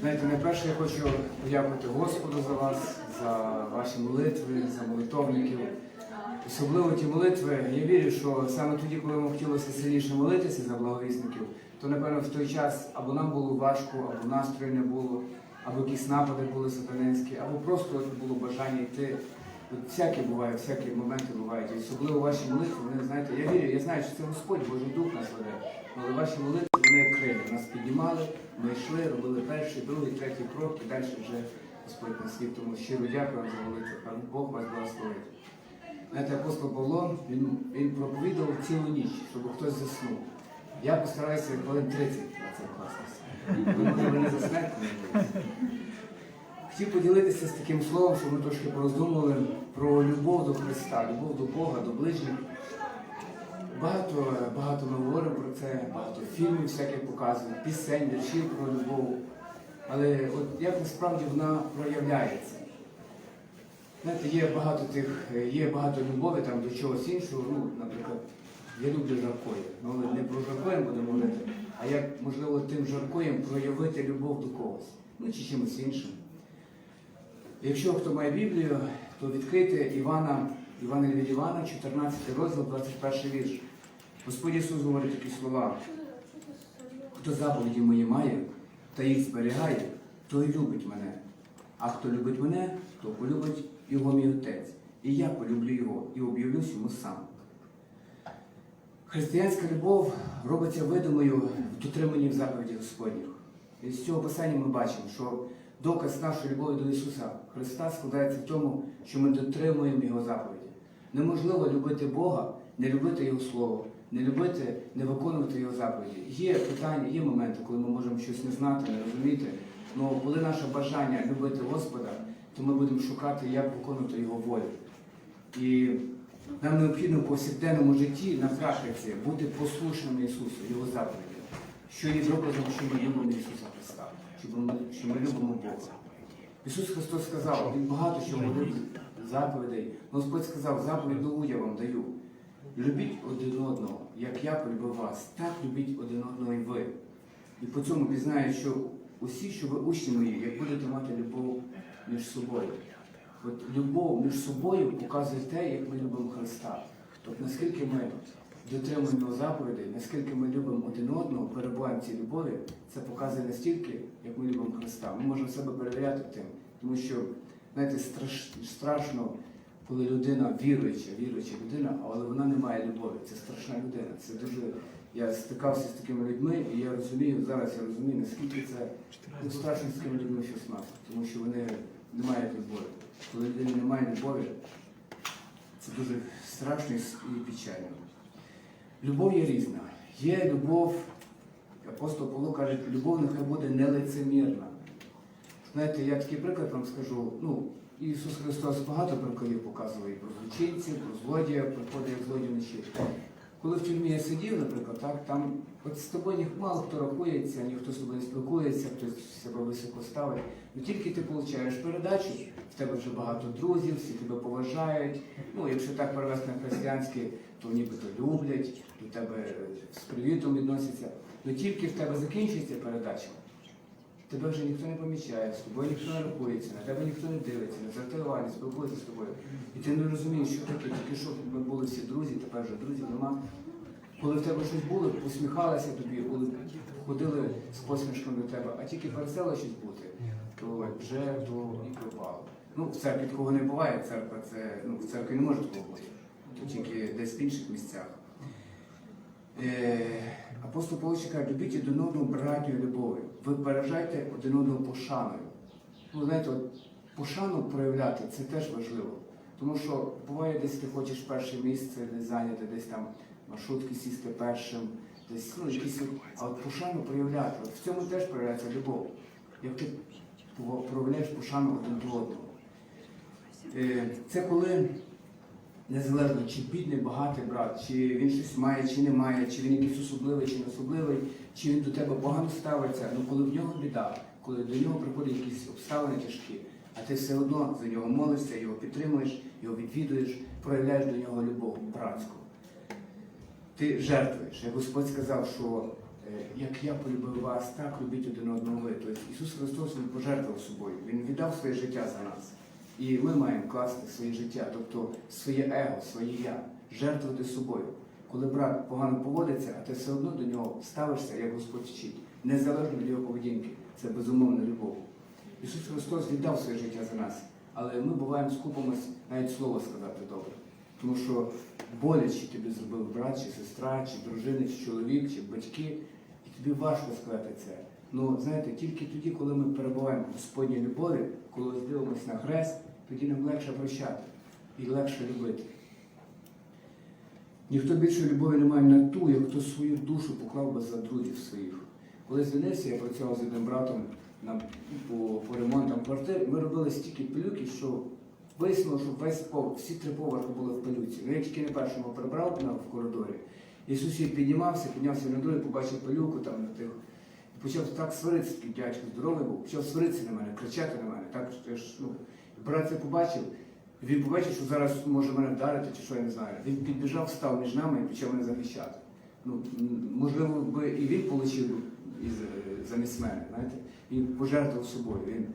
Знаєте, найперше я хочу подякувати Господу за вас, за ваші молитви, за молитовників. Особливо ті молитви, я вірю, що саме тоді, коли ми хотілося сильніше молитися за благовісників, то напевно в той час або нам було важко, або настрою не було, або якісь напади були сатанинські, або просто було бажання йти. От всякі буває, всякі моменти бувають. І особливо ваші молитви, вони знаєте, я вірю, я знаю, що це Господь, Божий Дух нас веде. Але ваші молитви вони як крилі. Нас піднімали, ми йшли, робили перший, другий, третій крок, і далі вже Господь нас вів. Тому щиро дякую вам за молитву. Хай Бог вас благословить. Знаєте, апостол Павло, він, він проповідував цілу ніч, щоб хтось заснув. Я постараюся хвилин 30 на це вкластися. Ви не заснете. Хотів поділитися з таким словом, щоб ми трошки пороздумували про любов до Христа, любов до Бога, до ближніх. Багато, багато ми говоримо про це, багато фільмів всяких показують, пісень, віршів про любов. Але от як насправді вона проявляється? Знаєте, є багато тих, є багато любові там до чогось іншого. Ну, наприклад, я люблю жаркоє. Ну, але не про жаркоєм будемо говорити, а як можливо тим жаркоєм проявити любов до когось, ну чи чимось іншим. Якщо хто має Біблію, то відкрийте Івана, Івана від Івана, 14 розділ, 21 вірш. Господь Ісус говорить такі слова. Хто заповіді мої має та їх зберігає, той любить мене. А хто любить мене, то полюбить його мій отець. І я полюблю його і об'явлюсь йому сам. Християнська любов робиться видимою в дотриманні заповіді Господніх. І з цього писання ми бачимо, що доказ нашої любові до Ісуса Христа складається в тому, що ми дотримуємо Його заповіді. Неможливо любити Бога, не любити Його Слово, не любити, не виконувати Його заповіді. Є питання, є моменти, коли ми можемо щось не знати, не розуміти. Але коли наше бажання любити Господа, то ми будемо шукати, як виконувати Його волю. І нам необхідно в повсякденному житті на практиці бути послушними Ісусу, Його заповіді, що є доказом, що ми любимо Ісуса Христа, що ми, що ми любимо Бога. Ісус Христос сказав, Він багато що говорив заповідей. Господь сказав, заповідь нову я вам даю. Любіть один одного, як я полюбив вас, так любіть один одного і ви. І по цьому пізнають, що усі, що ви учні мої, як будете мати любов між собою. От любов між собою показує те, як ми любимо Христа. От наскільки ми дотримуємо його заповідей, наскільки ми любимо один одного, перебуваємо цій любові, це показує настільки, як ми любимо Христа. Ми можемо себе перевіряти тим, тому що, знаєте, страш, страшно, коли людина віруюча, віруюча людина, але вона не має любові. Це страшна людина. Це дуже. Я стикався з такими людьми, і я розумію, зараз я розумію, наскільки це ну, страшно з такими людьми щось мати, тому що вони не мають любові. Коли людина не має любові, це дуже страшно і печально. Любов є різна. Є любов, апостол Павло каже, любов нехай буде нелицемірна. Знаєте, я такий приклад вам скажу. Ну, Ісус Христос багато прикладів показував і про злочинців, про злодія, приходить як злодій вночі. Коли в тюрмі я сидів, наприклад, так, там от з тобою мало хто рахується, ніхто з тобою не спілкується, хтось себе високо ставить. Ну тільки ти отримуєш передачу, в тебе вже багато друзів, всі тебе поважають. Ну, якщо так перевести на християнське, то нібито люблять, до тебе з привітом відносяться. Ну тільки в тебе закінчується передача, тебе вже ніхто не помічає, з тобою ніхто не рахується, на тебе ніхто не дивиться, не не спілкується з тобою. І ти не розумієш, що таке, тільки що ми були всі друзі, тепер вже друзів нема. Коли в тебе щось було, посміхалися тобі, коли ходили з посмішком до тебе, а тільки перестало щось бути, то вже то і пропало. Ну, в церкві такого не буває, церква це, ну, в церкві не може такого бути, тільки десь в інших місцях. Е, апостол Павло каже, любіть один одного братньою любов'ю. Ви пережайте один одного пошаною. Ну, знаєте, от, пошану проявляти це теж важливо. Тому що буває, десь ти хочеш перше місце, десь зайняти, десь там маршрутки сісти першим, десь ну, якісь, а от пошану проявляти. От в цьому теж проявляється любов. Як ти проявляєш пошану один до одного. Е, Це коли незалежно, чи бідний, багатий брат, чи він щось має, чи не має, чи він якийсь особливий, чи не особливий, чи він до тебе погано ставиться, ну коли в нього біда, коли до нього приходять якісь обставини тяжкі, а ти все одно за нього молишся, його підтримуєш, його відвідуєш, проявляєш до нього любов братську. Ти жертвуєш. Як Господь сказав, що е, як я полюбив вас, так любіть один одного ви. Тобто Ісус Христос Він пожертвував собою, Він віддав своє життя за нас. І ми маємо класти своє життя, тобто своє его, своє я, жертвувати собою. Коли брат погано поводиться, а ти все одно до нього ставишся, як Господь вчить, незалежно від його поведінки. Це безумовна любов. Ісус Христос віддав своє життя за нас, але ми буваємо скупимось навіть слово сказати добре. Тому що боляче тобі зробив брат, чи сестра, чи дружина, чи чоловік, чи батьки, і тобі важко сказати це. Ну, знаєте, тільки тоді, коли ми перебуваємо в Господній любові, коли дивимося на хрест, тоді нам легше прощати і легше любити. Ніхто більше любові не має на ту, як хто свою душу поклав би за друзів своїх. Коли звільнився, я працював з одним братом на, по, по ремонтам квартир, ми робили стільки пилюки, що вияснило, що весь пов, всі три поверхи були в пилюці. Ну, я тільки не першому прибрав на, в коридорі. І сусід піднімався, піднявся на другий, побачив пилюку там на тих. І почав так сваритися, такий дядько здоровий був, почав сваритися на мене, кричати на мене. Так, що я ж, ну, брат це побачив. Він побачив, що зараз може мене вдарити, чи що я не знаю. Він підбіжав, став між нами і почав мене захищати. Ну, можливо, би і він отримав замість мене, знаєте. Він пожертвував собою. Він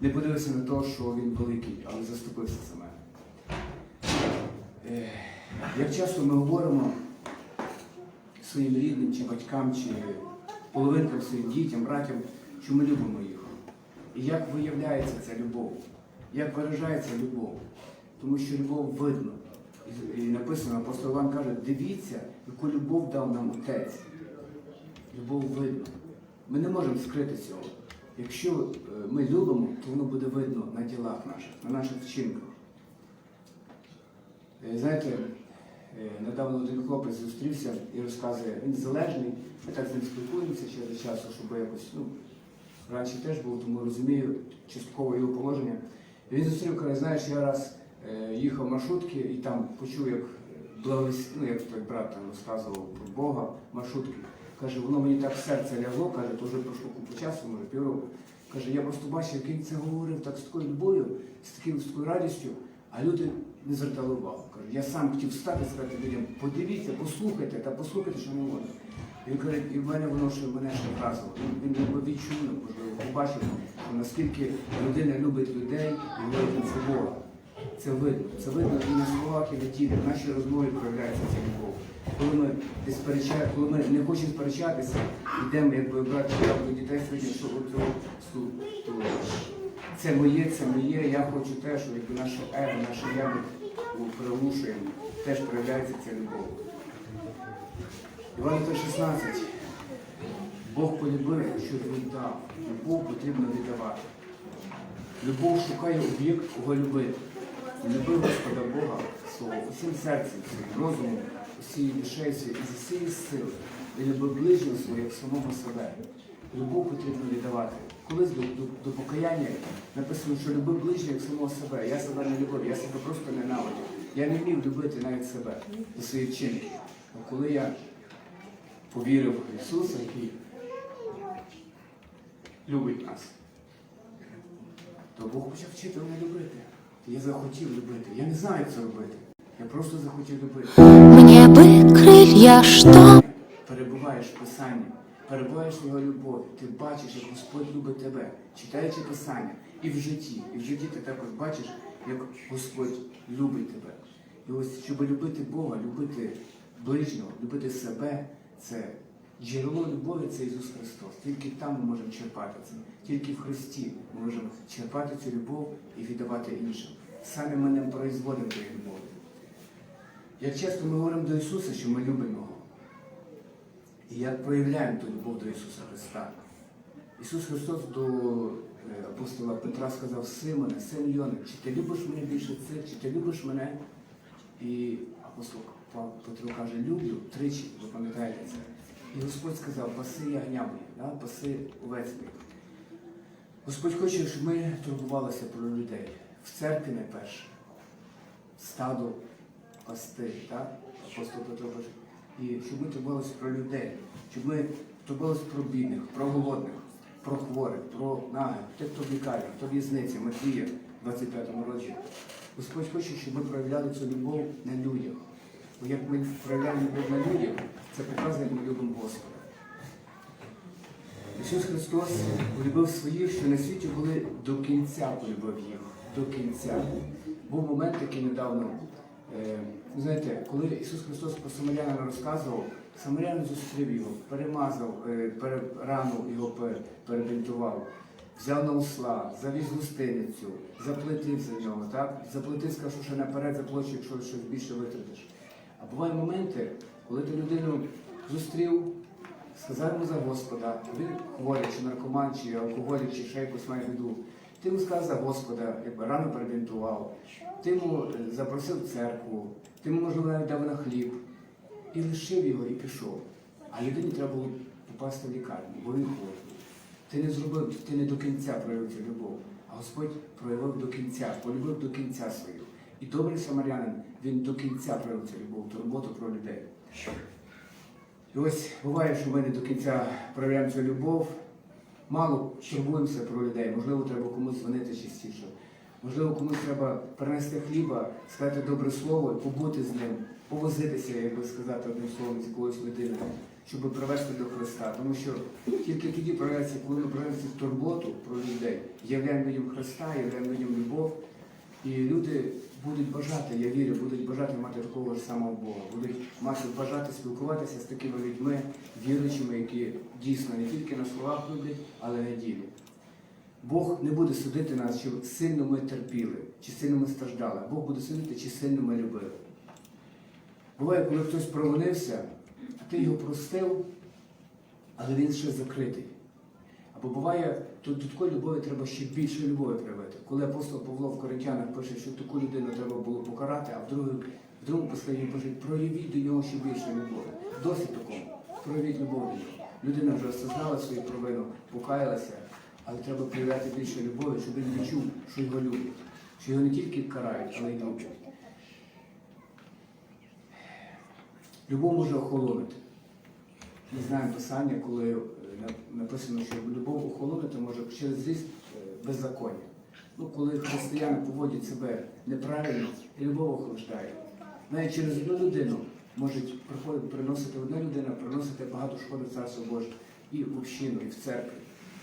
не подивився на те, що він великий, але заступився за мене. Е, Як часто ми говоримо своїм рідним, чи батькам, чи половинкам своїм дітям, братям, що ми любимо їх. І як виявляється ця любов, як виражається любов. Тому що любов видно. І- написано, апостол Іван каже, дивіться, яку любов дав нам Отець. Любов видно. Ми не можемо скрити цього. Якщо е, ми любимо, то воно буде видно на ділах наших, на наших вчинках. Е, Знаєте, е, недавно один хлопець зустрівся і розказує, він залежний, ми так з ним спілкуємося до часу, щоб якось, ну, раніше теж був, тому розумію частково його положення. Він зустрів, каже, знаєш, я раз е, їхав маршрутки і там почув, як благовіс, ну, як той брат там розказував про Бога маршрутки. Каже, воно мені так серце лягло, каже, то вже пройшло купу часу, може півроку. Каже, я просто бачив, як він це говорив так з такою любов'ю, з такою, з такою радістю, а люди не звертали увагу. Каже, я сам хотів встати і сказати людям, подивіться, послухайте та послухайте, що не можна. Він каже, і в мене воно ще мене ще вразило. Він, якби відчув, можливо, побачив, що наскільки людина любить людей і говорить це Бога. Це видно. Це видно і на словах, і на тілі. В нашій розмові проявляється ця любов. Коли ми коли ми не хочемо сперечатися, йдемо, якби брати до дітей сьогодні, що от цього су- то це моє, це моє, я хочу те, що якби наше его, наше я ми приглушуємо, теж проявляється ця любов. Іван 16. Бог полюбив, що віддав. Любов потрібно віддавати. Любов шукає об'єкт, кого любити. Люби Господа Бога свого усім серцем, своїм розумом, усією душею і з усієї сили. І люби ближнього свого, як самого себе. Любов потрібно віддавати. Колись до, до, до покаяння написано, що люби ближнього як самого себе. Я себе не любив, я себе просто ненавидів. Я не вмів любити навіть себе за свої вчинки. А коли я повірив в Ісуса, який любить нас, то Бог почав вчити мене любити. Я захотів любити. Я не знаю, як це робити. Я просто захотів любити. Мне бы крылья, что Перебуваєш в Писанні, перебуваєш в його любові, ти бачиш, як Господь любить тебе, читаючи Писання. І в житті, і в житті ти також бачиш, як Господь любить тебе. І ось, щоб любити Бога, любити ближнього, любити себе, це джерело любові це Ісус Христос. Тільки там ми можемо черпати це. Тільки в Христі ми можемо черпати цю любов і віддавати іншим. Самі ми не производимо тієї любові. Як часто ми говоримо до Ісуса, що ми любимо Його. І як проявляємо ту любов до Ісуса Христа. Ісус Христос до е, апостола Петра сказав, Симоне, син Йони, чи ти любиш мене більше цих, чи ти любиш мене? І апостол Петро каже, люблю тричі, ви пам'ятаєте це. І Господь сказав, паси ягня мої, да? паси овець моїх. Господь хоче, щоб ми турбувалися про людей. В церкві найперше. Стадо пасти, так? Апостол Петро каже. І щоб ми турбувалися про людей, щоб ми турбувалися про бідних, про голодних, про хворих, про нагих, тих, хто в лікарні, хто в'язниці, Матвія в 25-му році. Господь хоче, щоб ми проявляли цю любов на людях. Бо як ми проявляємо любов на людях, це показує, як ми любимо Господа. Ісус Христос полюбив своїх, що на світі були до кінця полюбив їх. До кінця. Був момент такий недавно. Е, знаєте, коли Ісус Христос про Самарянина розказував, Самарянин зустрів його, перемазав, е, рану його пе- перебинтував, взяв на осла, завіз гостиницю, заплатив за нього, так? Заплатив, сказав, що наперед заплачу, якщо щось більше витратиш. А бувають моменти, коли ти людину зустрів, сказав йому за Господа, він хворий, чи наркоман, чи алкоголік, чи ще якусь має біду. Ти йому сказав за Господа, якби рано перебінтував, ти йому е, запросив церкву, ти йому, можливо, навіть дав на хліб, і лишив його і пішов. А людині треба було попасти в лікарню, бо він хворий. Ти не зробив, ти не до кінця проявив цю любов, а Господь проявив до кінця, полюбив до кінця свою. І добрий самарянин, він до кінця проявив цю любов, турботу про людей. І ось буває, що ми не до кінця проявляємо цю любов, мало турбуємося про людей. Можливо, треба комусь дзвонити частіше. Можливо, комусь треба принести хліба, сказати добре слово, побути з ним, повозитися, як би сказати одним словом, з якоюсь людиною, щоб привести до Христа. Тому що тільки тоді проявляється, коли ми проявляємо цю турботу про людей, являємо людям Христа, являємо людям любов. І люди будуть бажати, я вірю, будуть бажати мати такого ж самого Бога, будуть мати бажати спілкуватися з такими людьми, віруючими, які дійсно не тільки на словах люблять, але на ділі. Бог не буде судити нас, чи сильно ми терпіли, чи сильно ми страждали. Бог буде судити, чи сильно ми любили. Буває, коли хтось провинився, а ти його простив, але він ще закритий. Або буває, тут до такої любові треба ще більше любові проявити. Коли апостол Павло в Коринтянах пише, що таку людину треба було покарати, а в другому, в другому посланні пише, проявіть до нього ще більше любові. Досить такому. Проявіть любов до нього. Людина вже осознала свою провину, покаялася, але треба проявляти більше любові, щоб він відчув, що його люблять. Що його не тільки карають, але й люблять. Любов може охолонути. Ми знаємо писання, коли написано, що любов охолонути може через зріст е, беззаконня. Ну, коли християни поводять себе неправильно, і любов охолоджає. Навіть через одну людину може приходити, приносити одна людина, приносити багато шкоди в Царство Боже і в общину, і в церкві.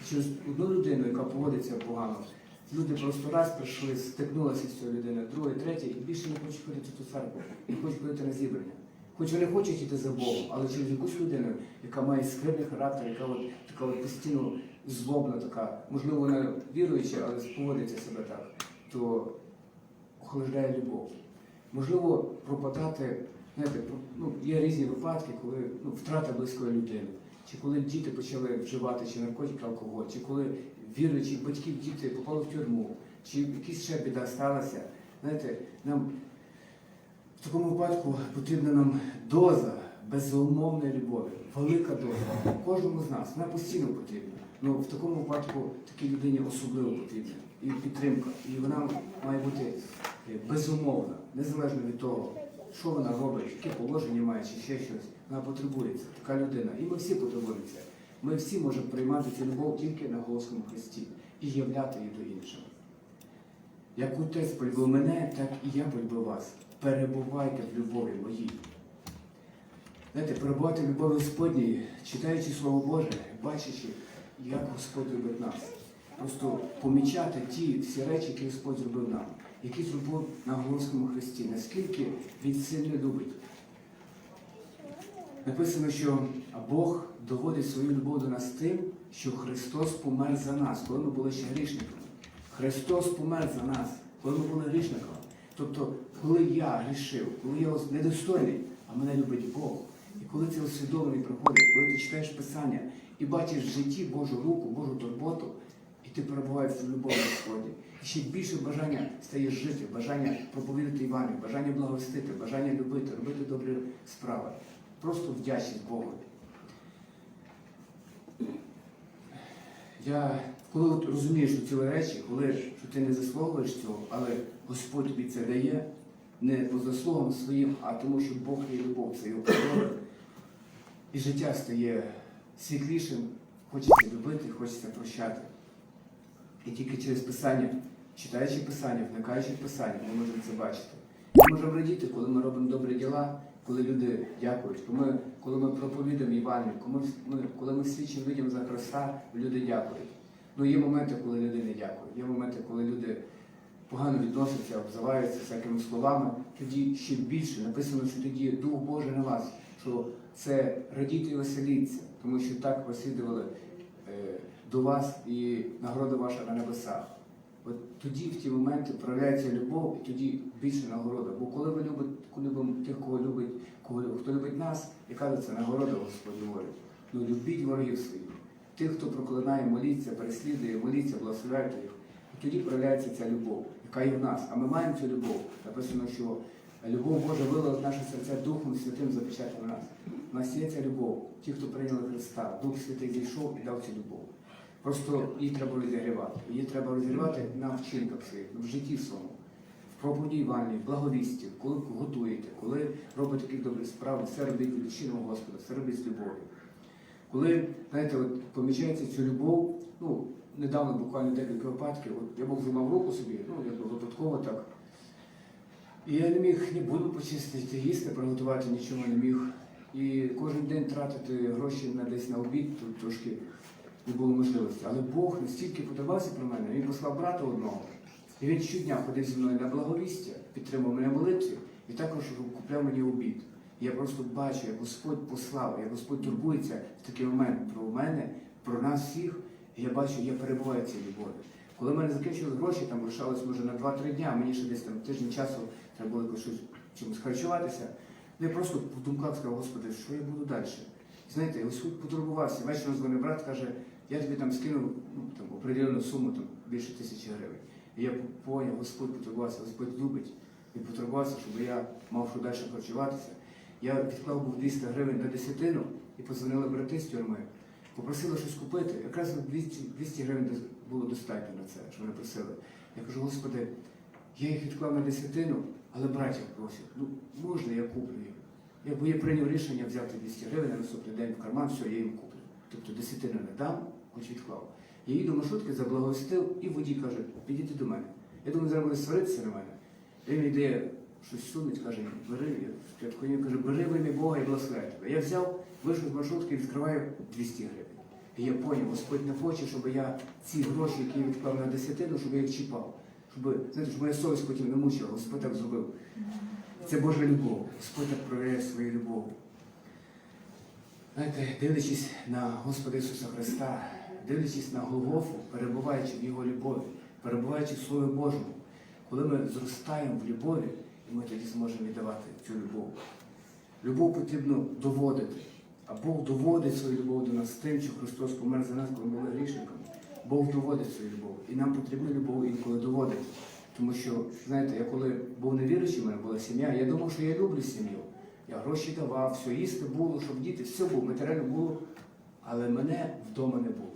Через одну людину, яка поводиться погано, люди просто раз прийшли, стикнулися з цією людиною, друге, третє, і більше не хочуть ходити в ту церкву, не хочуть ходити на зібрання. Хоч вони хочуть йти за Богом, але через якусь людину, яка має скривний характер, яка от, така от постійно злобна така, можливо, вона віруюча, але поводиться себе так, то охолоджує любов. Можливо, пропадати, знаєте, ну, є різні випадки, коли ну, втрата близької людини, чи коли діти почали вживати чи наркотики, алкоголь, чи коли віруючих батьків діти попали в тюрму, чи якась ще біда сталася. Знаєте, нам в такому випадку потрібна нам доза безумовної любові, велика доза. Кожному з нас, вона постійно потрібна. Ну в такому випадку такій людині особливо потрібна і підтримка. І вона має бути е, безумовна, незалежно від того, що вона робить, яке положення має, чи ще щось. Вона потребується, така людина. І ми всі потребуємо це. Ми всі можемо приймати цю любов тільки на голосному Христі і являти її до інших. Як отець полюбив мене, так і я полюбив вас. Перебувайте в любові моїй. Знаєте, перебувати в любові Господній, читаючи Слово Боже, бачачи, як Господь любить нас. Просто помічати ті всі речі, які Господь зробив нам, які зробив на Голгофському Христі, наскільки Він сильно любить. Написано, що Бог доводить свою любов до нас тим, що Христос помер за нас, коли ми були ще грішниками. Христос помер за нас, коли ми були грішниками. Тобто, коли я грішив, коли я недостойний, а мене любить Бог. І коли це усвідомлення приходить, коли ти читаєш Писання і бачиш в житті Божу руку, Божу турботу, і ти перебуваєш в любові Господі. І ще більше бажання стає жити, бажання проповідати Івані, бажання благовістити, бажання любити, робити добрі справи. Просто вдячність Богу. Я коли от розумієш ці речі, коли що ти не заслуговуєш цього, але Господь тобі це дає не по заслугам своїм, а тому, що Бог є любов, це його природа. І життя стає світлішим, хочеться любити, хочеться прощати. І тільки через Писання, читаючи Писання, вникаючи в Писання, ми можемо це бачити. Ми можемо радіти, коли ми робимо добрі діла, коли люди дякують, коли ми, коли ми проповідуємо Євангелію, коли ми- коли ми свідчимо людям за Христа, люди дякують. Ну, є моменти, коли люди не дякують, є моменти, коли люди погано відносяться, обзиваються всякими словами, тоді ще більше написано, що тоді Дух Божий на вас, що це радійте і веселіться, тому що так прослідували е, до вас і нагорода ваша на небесах. От тоді в ті моменти проявляється любов, і тоді більше нагорода. Бо коли ви любите, коли любимо тих, кого любить, кого хто любить нас, яка це нагорода Господь говорить. Ну любіть ворогів своїх. Тих, хто проклинає, моліться, переслідує, моліться, благословляйте їх. І тоді проявляється ця любов, яка є в нас. А ми маємо цю любов. Написано, що любов Божа вилила в наше серця Духом Святим запечатана в нас. У нас є ця любов. Ті, хто прийняли Христа, Дух Святий зійшов і дав цю любов. Просто її треба розігрівати. Її треба розігрівати на вчинках своїх, в житті своєму, в проповіді в благовісті, коли готуєте, коли робите такі добрі справи, все робіть від Господа, все робіть з любов'ю. Коли, знаєте, от помічається цю любов, ну, недавно буквально декілька випадків, от я Бог зламав руку собі, ну, якби випадково так. І я не міг ні буду почистити, їсти, приготувати нічого не міг. І кожен день тратити гроші на десь на обід, тут трошки не було можливості. Але Бог настільки подобався про мене, він послав брата одного. І він щодня ходив зі мною на благовістя, підтримував мене молитві і також купляв мені обід. І я просто бачу, як Господь послав, як Господь турбується в такий момент про мене, про нас всіх. І я бачу, я перебуваю в цій любові. Коли в мене закінчились гроші, там лишалось може на 2-3 дня, мені ще десь там тиждень часу треба було щось чимось харчуватися. Ну, Я просто в думках сказав, Господи, що я буду далі? І знаєте, Господь потурбувався. Вечором дзвонив брат, каже, я тобі там скинув ну, там, определену суму, там, більше тисячі гривень. І я поняв, Господь потурбувався, Господь любить. Він потурбувався, щоб я мав що далі харчуватися. Я відклав був 200 гривень на десятину і позвонили брати з тюрми. Попросили щось купити. Якраз 200, 200 гривень було достатньо на це, що вони просили. Я кажу, Господи, я їх відклав на десятину, але братів просять, ну можна, я куплю їм. Я, бо я прийняв рішення взяти 200 гривень на наступний день в карман, все, я їм куплю. Тобто десятину не дам, хоч відклав. Я їду маршрутки, заблаговістив, і водій каже, підійди до мене. Я думаю, зараз буде сваритися на мене. Він йде щось сунуть, каже, бери, я каже, бери в ім'я Бога і благословляй тебе. Я взяв, вийшов з маршрутки і відкриваю 200 гривень. І я поняв, Господь не хоче, щоб я ці гроші, які я відклав на десятину, щоб я їх чіпав. Щоб, знаєте, щоб моя совість потім не мучила, Господь так зробив. Це Божа любов. Господь так проявляє свою любов. Знаєте, дивлячись на Господа Ісуса Христа, дивлячись на Голгофу, перебуваючи в Його любові, перебуваючи в Слові Божому, коли ми зростаємо в любові, і ми тоді зможемо віддавати цю любов. Любов потрібно доводити. А Бог доводить свою любов до нас тим, що Христос помер за нас, коли ми були грішниками. Бог доводить свою любов. І нам потрібна любов інколи доводити. Тому що, знаєте, я коли був невіруючий, в мене була сім'я, я думав, що я люблю сім'ю. Я гроші давав, все їсти було, щоб діти, все було, матеріально було, але мене вдома не було.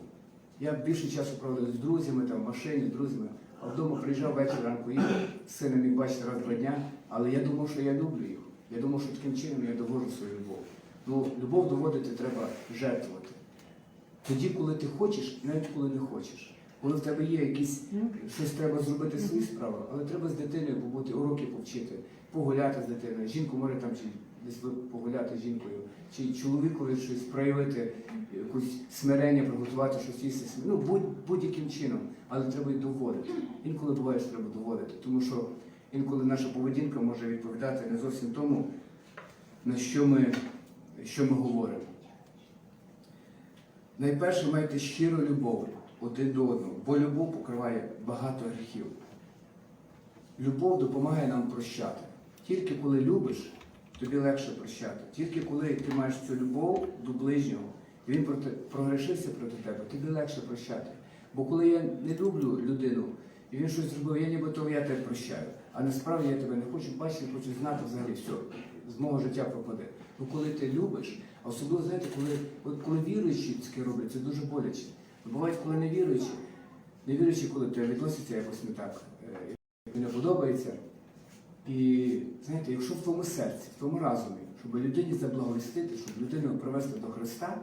Я більше часу проводив з друзями, там, в машині, з друзями, а вдома приїжджав вечір ранку їхав, сина міг бачити раз-два дня, але я думав, що я люблю їх. Я думав, що таким чином я довожу свою любов. Ну, любов доводити треба жертвувати. Тоді, коли ти хочеш, і навіть коли не хочеш. Коли в тебе є якісь щось треба зробити свої справи, але треба з дитиною побути, уроки повчити, погуляти з дитиною. Жінку може там чи десь погуляти з жінкою, чи чоловікові щось проявити, якусь смирення, приготувати щось їсти. Ну, будь, будь-яким чином, але треба й доводити. Інколи буває, що треба доводити, тому що інколи наша поведінка може відповідати не зовсім тому, на що ми, що ми говоримо. Найперше майте щиру любов один до одного, бо любов покриває багато гріхів. Любов допомагає нам прощати. Тільки коли любиш, тобі легше прощати. Тільки коли ти маєш цю любов до ближнього, і він проти, прогрешився проти тебе, тобі легше прощати. Бо коли я не люблю людину, і він щось зробив, я нібито я тебе прощаю. А насправді я тебе не хочу бачити, хочу знати взагалі все. З мого життя пропаде. Ну коли ти любиш, а особливо знаєте, коли, от коли віруючі таке роблять, це дуже боляче. Бувають, коли не віруючі, не віруючі, коли тебе відносяться якось не так, не подобається. І знаєте, якщо в твоєму серці, в твоєму разумі, щоб людині заблаговістити, щоб людину привести до Христа,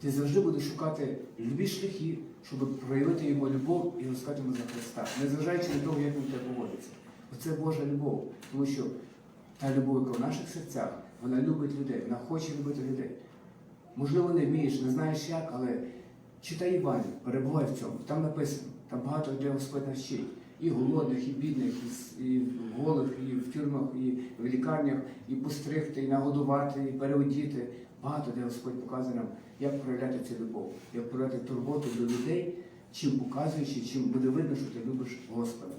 ти завжди будеш шукати любі шляхи, щоб проявити йому любов і розказати йому за Христа, незважаючи на того, як він тебе поводиться. Оце Божа любов. Тому що та любов, яка в наших серцях, Вона любить людей, вона хоче любити людей. Можливо, не вмієш, не знаєш як, але читай Івангелію, перебувай в цьому. Там написано, там багато де Господь нас вчить. І голодних, і бідних, і голих, і в тюрмах, і в лікарнях, і постригти, і нагодувати, і переодіти. Багато де Господь показує нам, як проявляти цю любов, як проявляти турботу до людей, чим показуючи, чим буде видно, що ти любиш Господа.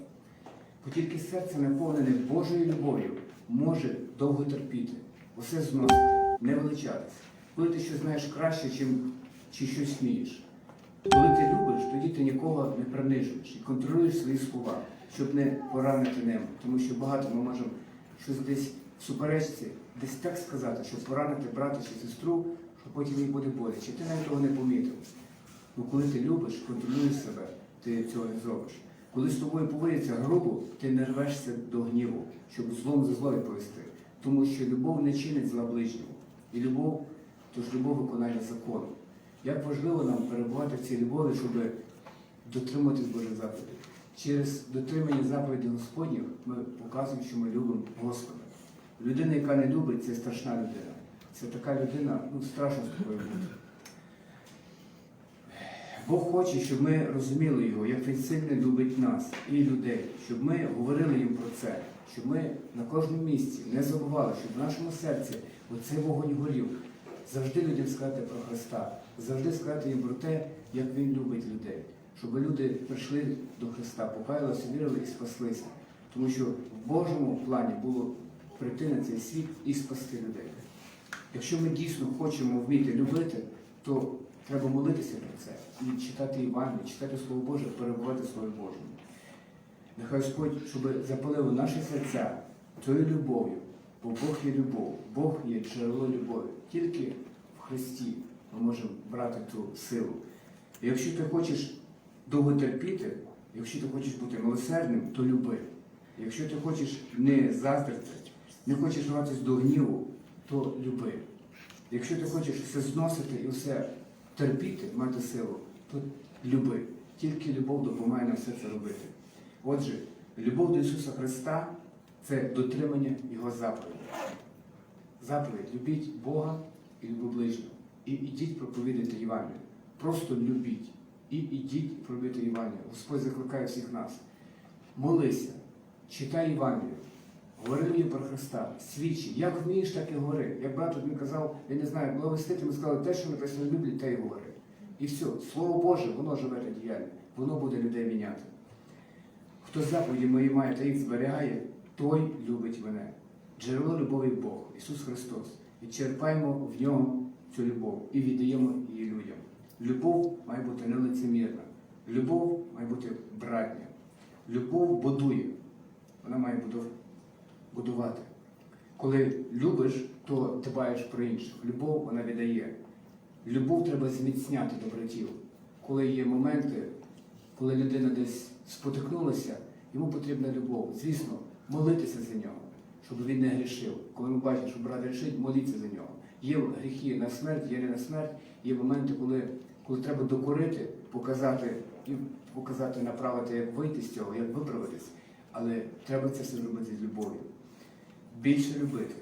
Бо тільки серце наповнене Божою любов'ю може довго терпіти, усе зносити, не величатися. Коли ти щось знаєш краще, чим, чи щось вмієш. Коли ти любиш, тоді ти нікого не принижуєш і контролюєш свої слова, щоб не поранити небо. Тому що багато ми можемо щось десь в суперечці, десь так сказати, щоб поранити брата чи сестру, що потім їй буде боляче. Ти навіть того не помітив. Ну коли ти любиш, контролюєш себе, ти цього не зробиш. Коли з тобою поводяться грубо, ти не рвешся до гніву, щоб злом за зло відповісти. Тому що любов не чинить зла ближнього. І любов, тож любов виконання закону. Як важливо нам перебувати в цій любові, щоб дотримуватись Божих заповідей. Через дотримання заповідей Господніх ми показуємо, що ми любимо Господа. Людина, яка не любить, це страшна людина. Це така людина, ну страшно з такою бути. Бог хоче, щоб ми розуміли його, як він сильно любить нас і людей, щоб ми говорили їм про це, щоб ми на кожному місці не забували, щоб в нашому серці оцей вогонь горів. Завжди людям сказати про Христа, завжди сказати їм про те, як Він любить людей, щоб люди прийшли до Христа, покаялися, вірили і спаслися. Тому що в Божому плані було прийти на цей світ і спасти людей. Якщо ми дійсно хочемо вміти любити, то треба молитися про це і читати Івангелію, читати Слово Боже, перебувати в Слові Божому. Нехай Господь, щоб запалив наші серця тою любов'ю, бо Бог є любов, Бог є джерело любові. Тільки в Христі ми можемо брати ту силу. І якщо ти хочеш довго терпіти, якщо ти хочеш бути милосердним, то люби. Якщо ти хочеш не заздрити, не хочеш рватися до гніву, то люби. Якщо ти хочеш все зносити і все терпіти, мати силу, то люби. Тільки любов допомагає нам все це робити. Отже, любов до Ісуса Христа це дотримання Його заповідей. Заповідь любіть Бога і любіть ближнього. І ідіть проповідайте Євангелію. Просто любіть. І ідіть проповідайте Євангелію. Господь закликає всіх нас. Молися, читай Євангелію, говори мені про Христа, свідчи. Як вмієш, так і говори. Як брат мені казав, я не знаю, благовестити, ми сказали, те, що написано в Біблії, те й говори. І все, Слово Боже, воно живе та діяльне, воно буде людей міняти. Хто заповіді мої має та їх зберігає, той любить мене. Джерело любові Бог, Ісус Христос. І черпаємо в ньому цю любов і віддаємо її людям. Любов має бути нелицемірна. Любов має бути братня. Любов будує. Вона має будов- будувати. Коли любиш, то дбаєш про інших. Любов вона віддає. Любов треба зміцняти до братів. Коли є моменти, коли людина десь спотикнулася, йому потрібна любов. Звісно, молитися за нього, щоб він не грішив. Коли ми бачимо, що брат грішить, моліться за нього. Є гріхи на смерть, є не на смерть. Є моменти, коли, коли треба докорити, показати і показати, направити, як вийти з цього, як виправитись. Але треба це все зробити з любов'ю. Більше любити.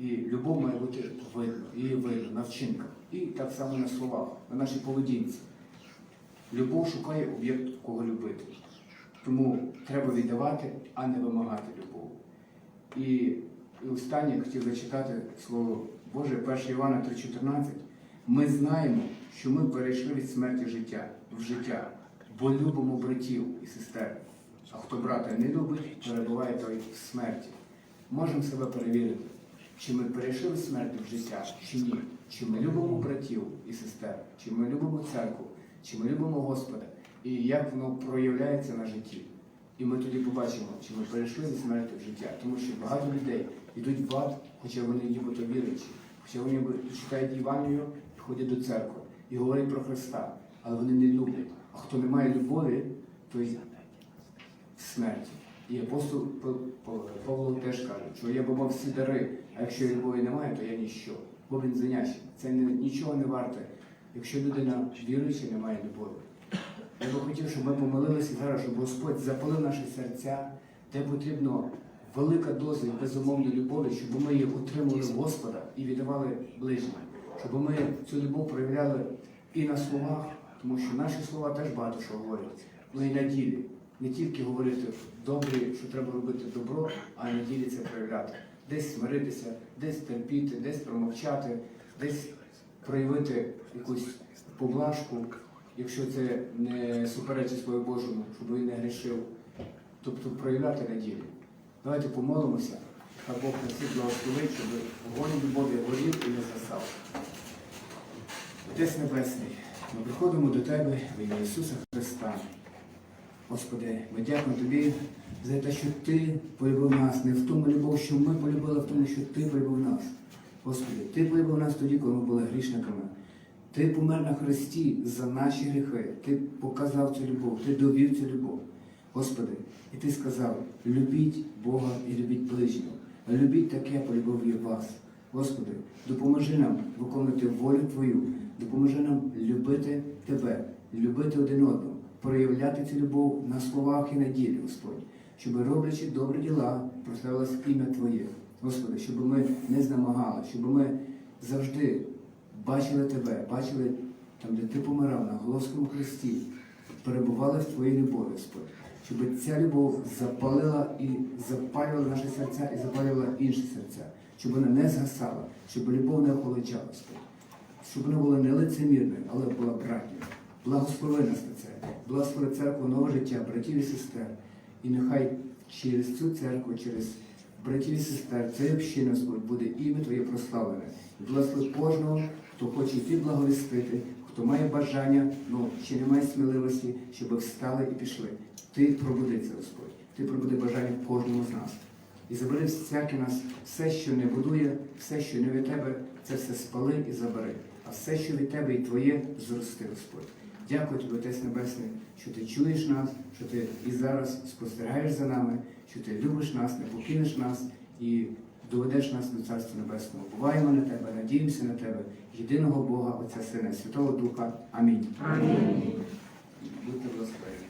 І любов має бути видно, її видно на вчинках. І так само на словах, на нашій поведінці. Любов шукає об'єкт, кого любити. Тому треба віддавати, а не вимагати любов. І, і останнє хотів зачитати слово Боже, 1 Івана 3,14. Ми знаємо, що ми перейшли від смерті життя в життя, бо любимо братів і сестер. А хто брата не любить, перебуває той в смерті. Можемо себе перевірити, чи ми перейшли від смерті в життя, чи ні. Чи ми любимо братів і сестер, чи ми любимо церкву, чи ми любимо Господа, і як воно проявляється на житті. І ми тоді побачимо, чи ми перейшли від смерті в життя. Тому що багато людей йдуть в ад, хоча вони нібито віруючі, хоча вони читають Євангелію, ходять до церкви і говорять про Христа, але вони не люблять. А хто не має любові, той смерті. І апостол Павло теж каже, що я би мав всі дари, а якщо я любові немає, то я ніщо. Бо він занячий. Це нічого не варте, якщо людина віруюча, не має любові. Я би хотів, щоб ми помолилися зараз, щоб Господь запалив наші серця, де потрібно велика доза безумовної любові, щоб ми її отримали в Господа і віддавали ближнім. Щоб ми цю любов проявляли і на словах, тому що наші слова теж багато що говорять, але і на ділі. Не тільки говорити добре, що треба робити добро, а й на це проявляти. Десь смиритися, десь терпіти, десь промовчати, десь проявити якусь поблажку, якщо це не суперечить Слову Божому, щоб він не грішив. Тобто проявляти на ділі. Давайте помолимося, хай Бог нас всіх благословить, щоб вогонь любові горів і не згасав. Отець Небесний, ми приходимо до Тебе в ім'я Ісуса Христа. Господи, ми дякуємо Тобі за те, що Ти полюбив нас, не в тому любов, що ми полюбили, а в тому, що Ти полюбив нас. Господи, Ти полюбив нас тоді, коли ми були грішниками. Ти помер на Христі за наші гріхи. Ти показав цю любов, Ти довів цю любов. Господи, і Ти сказав, любіть Бога і любіть ближнього. Любіть таке, полюбив я вас. Господи, допоможи нам виконувати волю Твою, допоможи нам любити Тебе, любити один одного, проявляти цю любов на словах і на ділі, Господь, щоб роблячи добрі діла, прославилось ім'я Твоє. Господи, щоб ми не знемагали, щоб ми завжди бачили Тебе, бачили там, де Ти помирав на Голоскому Христі, перебували в Твоїй любові, Господь. Щоб ця любов запалила і запалювала наші серця і запалювала інші серця, щоб вона не згасала, щоб любов не охолоджала, Господь. Щоб вона була не лицемірною, але була братньою. Благослови нас на це, благослови церкву нове життя, братів і сестер. І нехай через цю церкву, через братів і сестер, цей община, Господь, буде ім'я Твоє прославлене. І благослови кожного, хто хоче йти благовістити, хто має бажання, ну ще не має сміливості, щоб встали і пішли. Ти пробуди це, Господь. Ти пробуди бажання кожному з нас. І забери всяке нас, все, що не будує, все, що не від тебе, це все спали і забери. А все, що від тебе і твоє, зрости, Господь. Дякую тобі, Отець Небесний, що ти чуєш нас, що ти і зараз спостерігаєш за нами, що ти любиш нас, не покинеш нас і доведеш нас до Царства Небесного. Буваємо на тебе, надіємося на тебе, єдиного Бога, Отця Сина, Святого Духа. Амінь. Амінь. Будьте благословені.